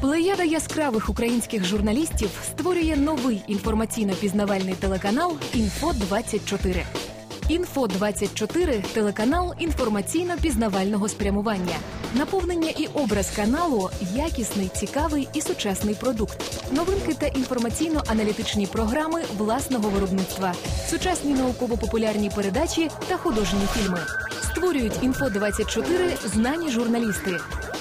Плеяда яскравих українських журналістів створює новий інформаційно-пізнавальний телеканал Інфо 24 Інфо 24 телеканал інформаційно-пізнавального спрямування. Наповнення і образ каналу якісний, цікавий і сучасний продукт. Новинки та інформаційно-аналітичні програми власного виробництва, сучасні науково-популярні передачі та художні фільми. Створюють інфо 24 знані журналісти.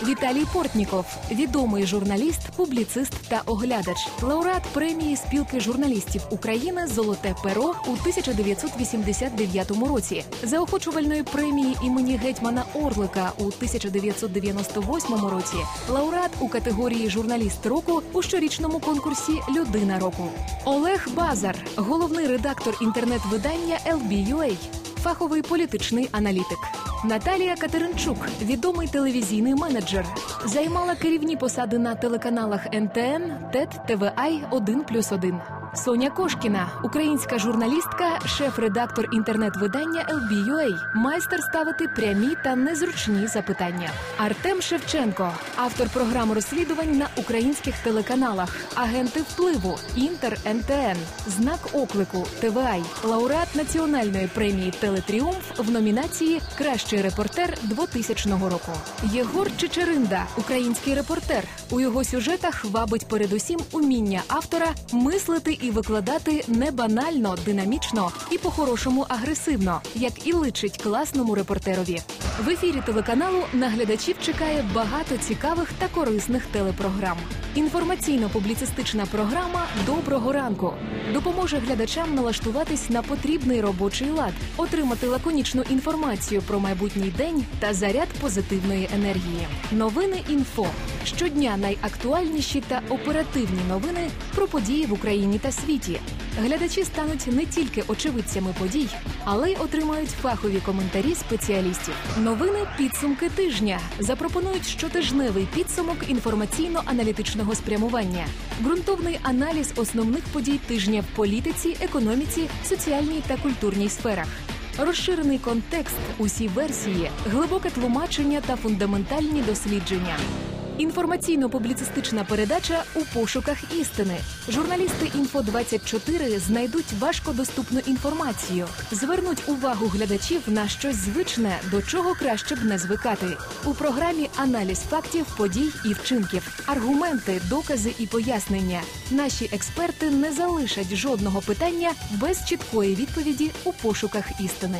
Віталій Портніков, відомий журналіст, публіцист та оглядач, лауреат премії спілки журналістів України Золоте перо у 1989 році, заохочувальної премії імені гетьмана Орлика у 1998 році, лауреат у категорії Журналіст року у щорічному конкурсі Людина року. Олег Базар, головний редактор інтернет-видання LB.UA, фаховий політичний аналітик. Наталія Катеринчук, відомий телевізійний менеджер, займала керівні посади на телеканалах НТН, ТЕТ, ТВАЙ 1+,1. Соня Кошкіна, українська журналістка, шеф-редактор інтернет-видання LB.UA, майстер ставити прямі та незручні запитання. Артем Шевченко, автор програм розслідувань на українських телеканалах, агенти впливу, Інтер НТН, знак оклику, ТВАЙ, лауреат національної премії Телетріумф в номінації Кращий репортер 2000 року. Єгор Чечеринда, український репортер. У його сюжетах вабить передусім уміння автора мислити і викладати не банально, динамічно і по-хорошому агресивно, як і личить класному репортерові. В ефірі телеканалу на глядачів чекає багато цікавих та корисних телепрограм. Інформаційно-публіцистична програма Доброго ранку допоможе глядачам налаштуватись на потрібний робочий лад, отримати лаконічну інформацію про майбутній день та заряд позитивної енергії. Новини інфо щодня найактуальніші та оперативні новини про події в Україні та світі. Глядачі стануть не тільки очевидцями подій, але й отримають фахові коментарі спеціалістів. Новини підсумки тижня запропонують щотижневий підсумок інформаційно-аналітичного спрямування, ґрунтовний аналіз основних подій тижня в політиці, економіці, соціальній та культурній сферах. Розширений контекст, усі версії, глибоке тлумачення та фундаментальні дослідження. Інформаційно-публіцистична передача у пошуках істини. Журналісти інфо 24 знайдуть важкодоступну інформацію, звернуть увагу глядачів на щось звичне, до чого краще б не звикати. У програмі аналіз фактів, подій і вчинків, аргументи, докази і пояснення. Наші експерти не залишать жодного питання без чіткої відповіді у пошуках істини.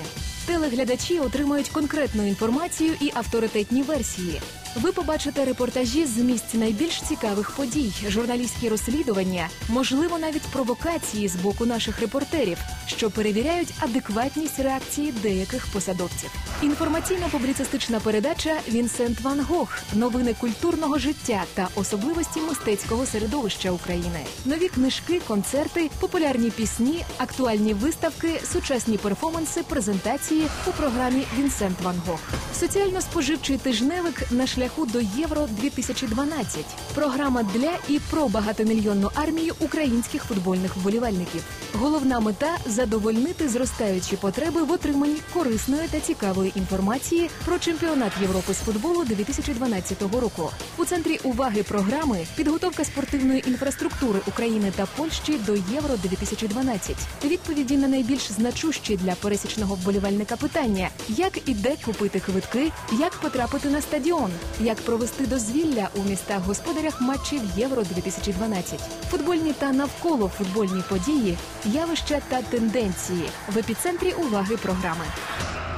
Телеглядачі отримають конкретну інформацію і авторитетні версії. Ви побачите репортажі з місць найбільш цікавих подій, журналістські розслідування, можливо, навіть провокації з боку наших репортерів, що перевіряють адекватність реакції деяких посадовців. Інформаційно-публіцистична передача Вінсент Ван Гог, новини культурного життя та особливості мистецького середовища України, нові книжки, концерти, популярні пісні, актуальні виставки, сучасні перформанси, презентації у програмі Вінсент Ван Гог. Соціально-споживчий тижневик на шляху до Євро 2012 Програма для і про багатомільйонну армію українських футбольних вболівальників. Головна мета задовольнити зростаючі потреби в отриманні корисної та цікавої інформації про чемпіонат Європи з футболу 2012 року. У центрі уваги програми підготовка спортивної інфраструктури України та Польщі до Євро 2012 Відповіді на найбільш значущі для пересічного вболівальника питання: як і де купити квитки, як потрапити на стадіон, як провести дозвілля у містах господарях матчів Євро 2012 футбольні та навколо футбольні події, явища та тенденції в епіцентрі уваги програми.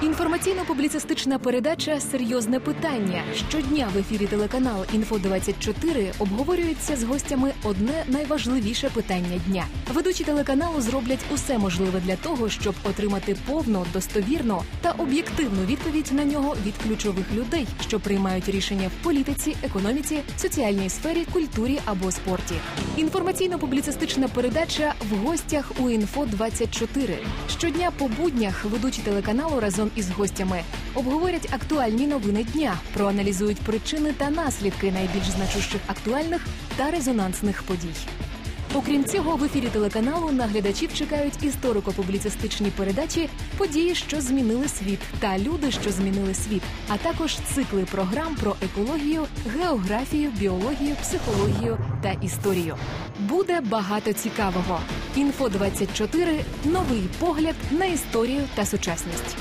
Інформаційно-публіцистична передача Серйозне питання щодня в ефірі телеканал Інфо 24 обговорюється з гостями одне найважливіше питання дня. Ведучі телеканалу зроблять усе можливе для того, щоб отримати повну, достовірну та об'єктивну відповідь на нього від ключових людей, що приймають рішення в політиці, економіці, соціальній сфері, культурі або спорті. Інформаційно-публіцистична передача в гостях у Інфо 24 щодня по буднях ведучі телеканалу із гостями обговорять актуальні новини дня, проаналізують причини та наслідки найбільш значущих актуальних та резонансних подій. Окрім цього, в ефірі телеканалу на глядачів чекають історико-публіцистичні передачі, події, що змінили світ, та люди, що змінили світ, а також цикли програм про екологію, географію, біологію, психологію та історію. Буде багато цікавого. Інфо 24 новий погляд на історію та сучасність.